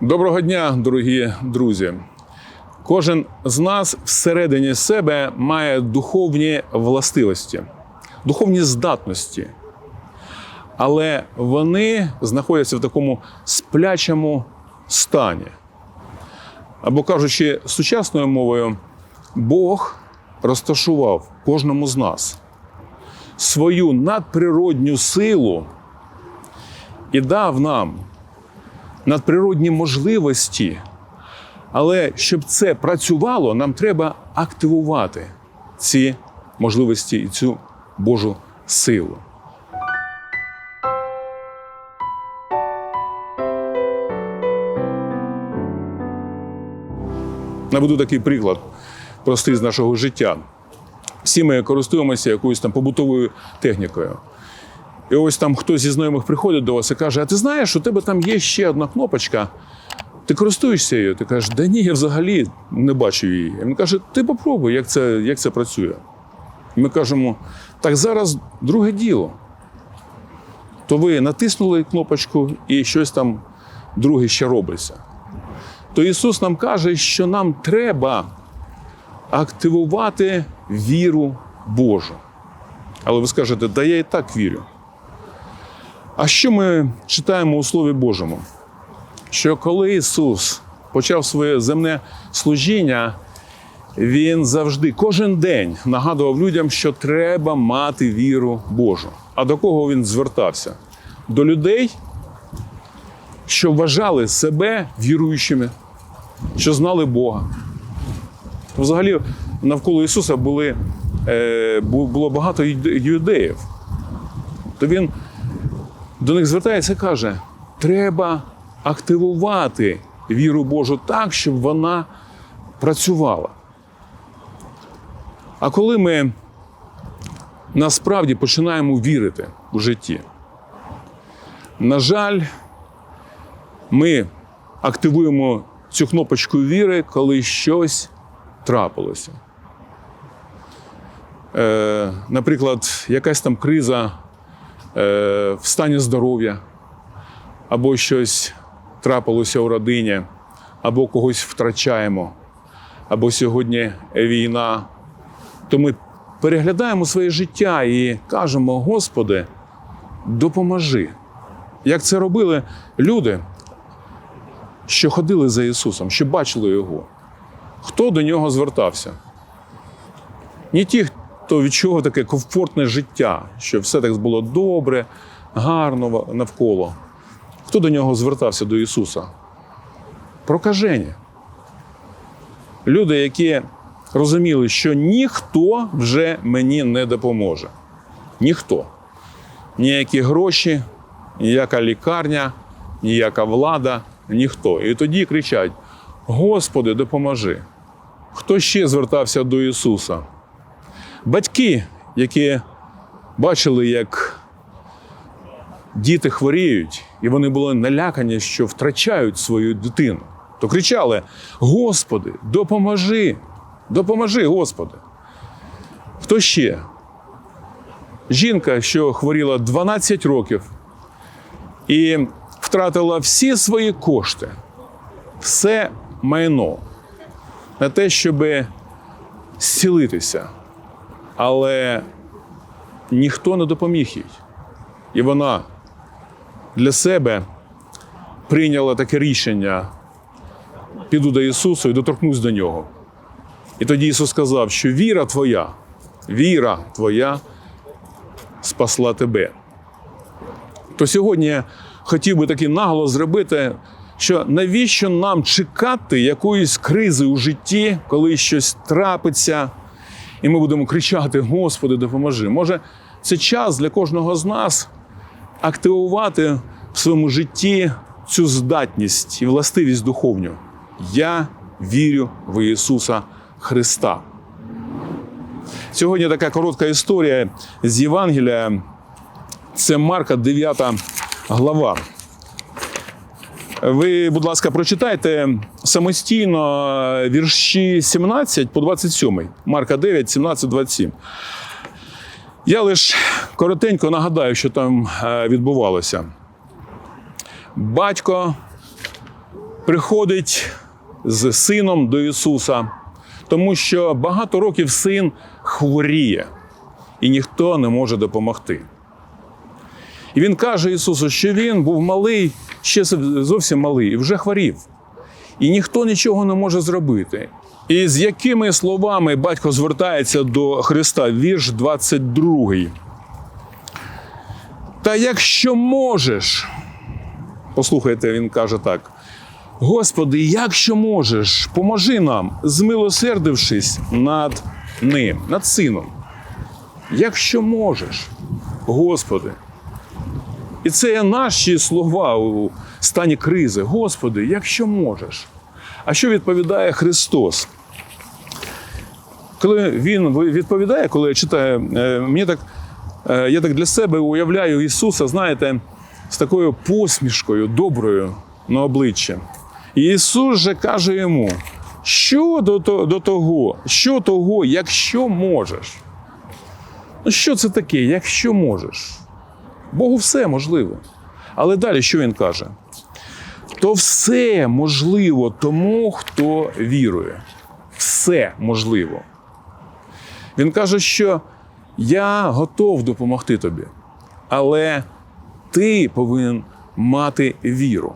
Доброго дня, дорогі друзі. Кожен з нас всередині себе має духовні властивості, духовні здатності. Але вони знаходяться в такому сплячому стані. Або кажучи сучасною мовою, Бог розташував кожному з нас свою надприродню силу і дав нам надприродні можливості. Але щоб це працювало, нам треба активувати ці можливості і цю Божу силу. Наведу такий приклад простий з нашого життя. Всі ми користуємося якоюсь там побутовою технікою. І ось там хтось зі знайомих приходить до вас і каже: А ти знаєш, у тебе там є ще одна кнопочка. Ти користуєшся нею? Ти кажеш, да ні, я взагалі не бачу її. І Він каже, ти попробуй, як це, як це працює. І ми кажемо, так зараз друге діло. То ви натиснули кнопочку і щось там друге ще робиться. То Ісус нам каже, що нам треба активувати віру Божу. Але ви скажете, да я і так вірю. А що ми читаємо у Слові Божому? Що коли Ісус почав своє земне служіння, Він завжди, кожен день нагадував людям, що треба мати віру Божу. А до кого він звертався? До людей, що вважали себе віруючими, що знали Бога. Взагалі, навколо Ісуса були, е, було багато юдеїв. То він до них звертається і каже: треба активувати віру Божу так, щоб вона працювала. А коли ми насправді починаємо вірити у житті, на жаль, ми активуємо цю кнопочку віри, коли щось трапилося. Е, наприклад, якась там криза в стані здоров'я, або щось трапилося у родині, або когось втрачаємо, або сьогодні війна, то ми переглядаємо своє життя і кажемо: Господи, допоможи. Як це робили люди, що ходили за Ісусом, що бачили Його. Хто до нього звертався? Не ті, хто відчував таке комфортне життя, що все так було добре, гарно навколо. Хто до нього звертався до Ісуса? Прокажені. Люди, які розуміли, що ніхто вже мені не допоможе. Ніхто. Ніякі гроші, ніяка лікарня, ніяка влада, ніхто. І тоді кричать: Господи, допоможи. Хто ще звертався до Ісуса? Батьки, які бачили, як діти хворіють, і вони були налякані, що втрачають свою дитину, то кричали: Господи, допоможи! Допоможи, Господи! Хто ще? Жінка, що хворіла 12 років і втратила всі свої кошти, все майно на те, щоб зцілитися. Але ніхто не допоміг їй. І вона для себе прийняла таке рішення: піду до Ісуса і доторкнусь до нього. І тоді Ісус сказав, що віра твоя, віра твоя спасла тебе. То сьогодні я хотів би такий наголос зробити, що навіщо нам чекати якоїсь кризи у житті, коли щось трапиться, і ми будемо кричати: Господи, допоможи. Може, це час для кожного з нас активувати в своєму житті цю здатність і властивість духовню. Я вірю в Ісуса Христа. Сьогодні така коротка історія з Євангелія. Це Марка, 9 глава. Ви, будь ласка, прочитайте самостійно вірші 17 по 27. Марка 9, 17, 27. Я лише коротенько нагадаю, що там е, відбувалося. Батько приходить з сином до Ісуса, тому що багато років син хворіє, і ніхто не може допомогти. І він каже Ісусу, що він був малий, ще зовсім малий, і вже хворів. І ніхто нічого не може зробити. І з якими словами батько звертається до Христа, вірш 22. Та якщо можеш, послухайте, він каже так: Господи, якщо можеш, поможи нам, змилосердившись над ним, над сином. Якщо можеш, Господи. І це є наші слова у стані кризи. Господи, якщо можеш. А що відповідає Христос? Коли він відповідає, коли я читаю, е, мені так, е, я так для себе уявляю Ісуса, знаєте, з такою посмішкою доброю на обличчі. І Ісус же каже йому, що до того, що того, якщо можеш. Ну, що це таке, якщо можеш? Богу все можливо. Але далі що він каже? То все можливо тому, хто вірує. Все можливо. Він каже, що я готов допомогти тобі, але ти повинен мати віру.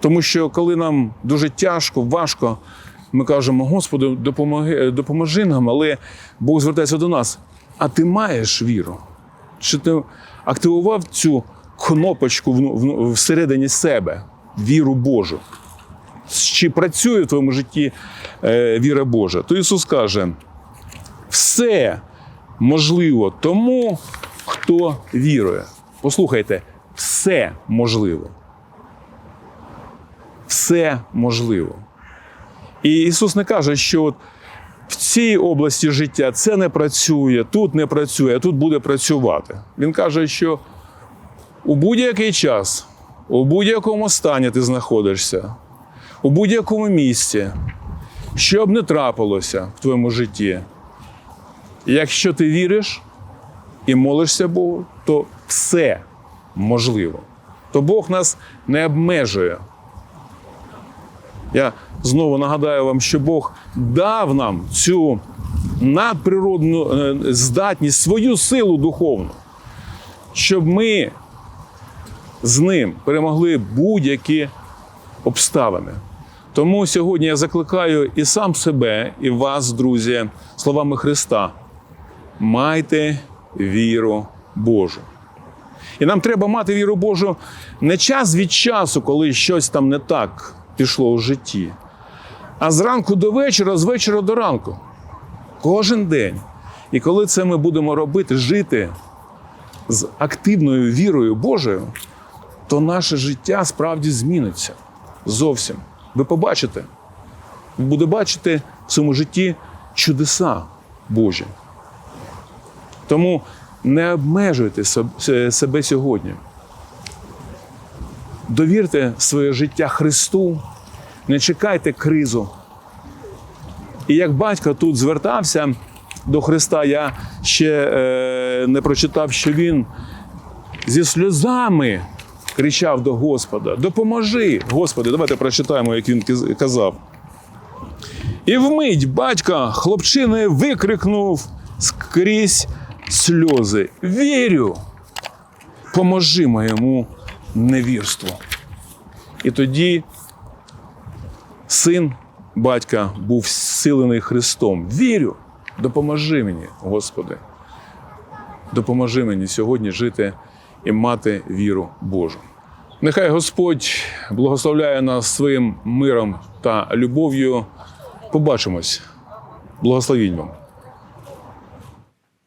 Тому що коли нам дуже тяжко, важко, ми кажемо, Господи, допоможи нам, але Бог звертається до нас. А ти маєш віру? Чи ти активував цю кнопочку всередині себе, віру Божу? Чи працює в твоєму житті е, віра Божа? То Ісус каже: все можливо тому, хто вірує. Послухайте, все можливо. Все можливо. І Ісус не каже, що от в цій області життя це не працює, тут не працює, тут буде працювати. Він каже, що у будь-який час, у будь-якому стані ти знаходишся, у будь-якому місці, що б не трапилося в твоєму житті, якщо ти віриш і молишся Богу, то все можливо. То Бог нас не обмежує. Я знову нагадаю вам, що Бог дав нам цю надприродну е, здатність, свою силу духовну, щоб ми з ним перемогли будь-які обставини. Тому сьогодні я закликаю і сам себе, і вас, друзі, словами Христа: майте віру Божу. І нам треба мати віру Божу не час від часу, коли щось там не так пішло у житті, а зранку до вечора, з вечора до ранку. Кожен день. І коли це ми будемо робити, жити з активною вірою Божою, то наше життя справді зміниться зовсім. Ви побачите, ви будете бачити в своєму житті чудеса Божі. Тому не обмежуйте себе сьогодні. Довірте своє життя Христу, не чекайте кризу. І як батько тут звертався до Христа, я ще е, не прочитав, що він зі сльозами кричав до Господа: Допоможи, Господи, давайте прочитаємо, як він казав. І вмить батька хлопчини викрикнув скрізь сльози: Вірю, поможи моєму невірству. І тоді син батька був зцілений Христом. Вірю, допоможи мені, Господи. Допоможи мені сьогодні жити і мати віру Божу. Нехай Господь благословляє нас своїм миром та любов'ю. Побачимось. Благословінь вам.